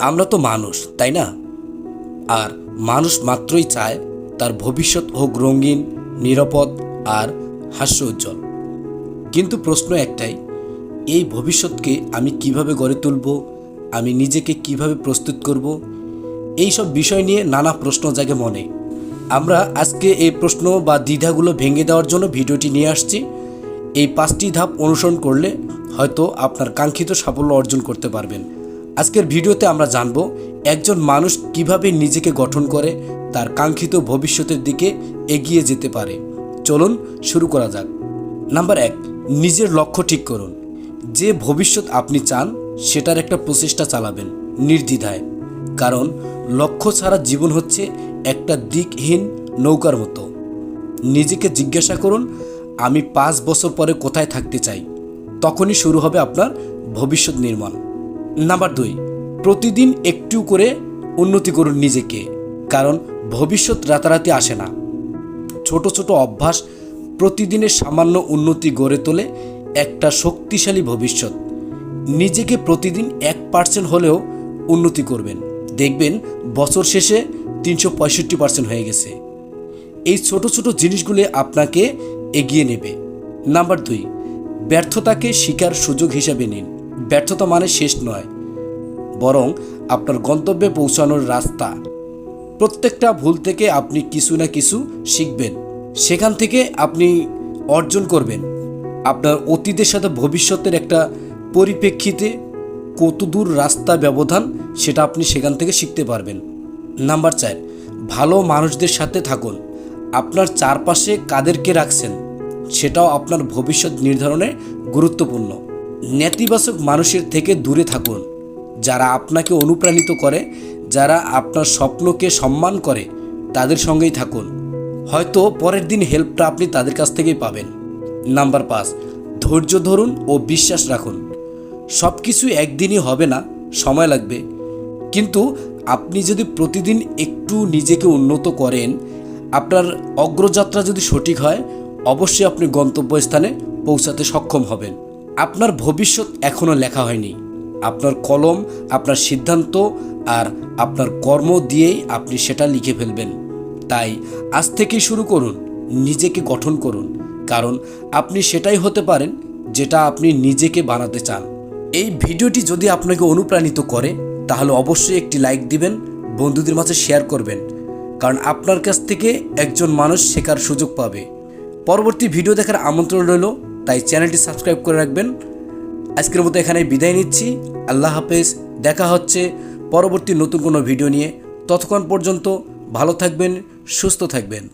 আমরা তো মানুষ, তাই না? আর মানুষ মাত্রই চায় তার ভবিষ্যৎ হোক রঙিন, নিরাপদ আর হাস্য উজ্জ্বল। কিন্তু প্রশ্ন একটাই, এই ভবিষ্যৎকে আমি কীভাবে গড়ে তুলব? আমি নিজেকে কীভাবে প্রস্তুত করব? এই সব বিষয় নিয়ে নানা প্রশ্ন জাগে মনে। আমরা আজকে এই প্রশ্ন বা দ্বিধাগুলো ভেঙে দেওয়ার জন্য ভিডিওটি নিয়ে আসছি। এই পাঁচটি ধাপ অনুসরণ করলে হয়তো আপনার কাঙ্ক্ষিত সাফল্য অর্জন করতে পারবেন। আজকের ভিডিওতে আমরা জানব একজন মানুষ কীভাবে নিজেকে গঠন করে তার কাঙ্ক্ষিত ভবিষ্যতের দিকে এগিয়ে যেতে পারে। চলুন শুরু করা যাক। নাম্বার এক, নিজের লক্ষ্য ঠিক করুন। যে ভবিষ্যৎ আপনি চান, সেটার একটা প্রচেষ্টা চালাবেন, নির্দ্বিধায়। কারণ লক্ষ্য ছাড়া জীবন হচ্ছে একটা দিকহীন নৌকার মতো। নিজেকে জিজ্ঞাসা করুন, আমি পাঁচ বছর পরে কোথায় থাকতে চাই? তখনই শুরু হবে আপনার ভবিষ্যৎ নির্মাণ। নাম্বার দুই, প্রতিদিন একটু করে উন্নতি করুন নিজেকে, কারণ ভবিষ্যৎ রাতারাতি আসে না। ছোট ছোট অভ্যাস প্রতিদিনের সামান্য উন্নতি গড়ে তোলে একটা শক্তিশালী ভবিষ্যৎ। নিজেকে প্রতিদিন এক পার্সেন্ট হলেও উন্নতি করবেন। দেখবেন বছর শেষে তিনশো পঁয়ষট্টি পার্সেন্ট হয়ে গেছে। এই ছোট ছোট জিনিসগুলি আপনাকে এগিয়ে নেবে। নাম্বার দুই, ব্যর্থতাকে শিকার সুযোগ হিসাবে নিন। ব্যর্থতা মানে শেষ নয়, বরং আপনার গন্তব্যে পৌঁছানোর রাস্তা। প্রত্যেকটা ভুল থেকে আপনি কিছু না কিছু শিখবেন। সেখান থেকে আপনি অর্জন করবেন। আপনার অতীতের সাথে ভবিষ্যতের একটা পরিপ্রেক্ষিতে কতদূর রাস্তা ব্যবধান সেটা আপনি সেখান থেকে শিখতে পারবেন। নাম্বার চার, ভালো মানুষদের সাথে থাকুন। আপনার চারপাশে কাদেরকে রাখছেন, সেটাও আপনার ভবিষ্যৎ নির্ধারণে গুরুত্বপূর্ণ। নেতিবাচক মানুষের থেকে দূরে থাকুন। যারা আপনাকে অনুপ্রাণিত করে, যারা আপনার স্বপ্নকে সম্মান করে, তাদের সঙ্গেই থাকুন। হয়তো পরের দিন হেল্পটা আপনি তাদের কাছ থেকেই পাবেন। নাম্বার পাঁচ, ধৈর্য ধরুন ও বিশ্বাস রাখুন। সব কিছু একদিনই হবে না, সময় লাগবে। কিন্তু আপনি যদি প্রতিদিন একটু নিজেকে উন্নত করেন, আপনার অগ্রযাত্রা যদি সঠিক হয়, অবশ্যই আপনি গন্তব্যস্থানে পৌঁছাতে সক্ষম হবেন। আপনার ভবিষ্যৎ এখনও লেখা হয়নি। আপনার কলম, আপনার সিদ্ধান্ত আর আপনার কর্ম দিয়েই আপনি সেটা লিখে ফেলবেন। তাই আজ থেকেই শুরু করুন, নিজেকে গঠন করুন। কারণ আপনি সেটাই হতে পারেন যেটা আপনি নিজেকে বানাতে চান। এই ভিডিওটি যদি আপনাকে অনুপ্রাণিত করে, তাহলে অবশ্যই একটি লাইক দিবেন, বন্ধুদের মাঝে শেয়ার করবেন। কারণ আপনার কাছ থেকে একজন মানুষ শেখার সুযোগ পাবে। পরবর্তী ভিডিও দেখার আমন্ত্রণ রইল। তাই চ্যানেলটি সাবস্ক্রাইব করে রাখবেন। আজকের মতো এখানে বিদায় নিচ্ছি। আল্লাহ হাফেজ। দেখা হচ্ছে পরবর্তী নতুন কোনো ভিডিও নিয়ে। ততক্ষণ পর্যন্ত ভালো থাকবেন, সুস্থ থাকবেন।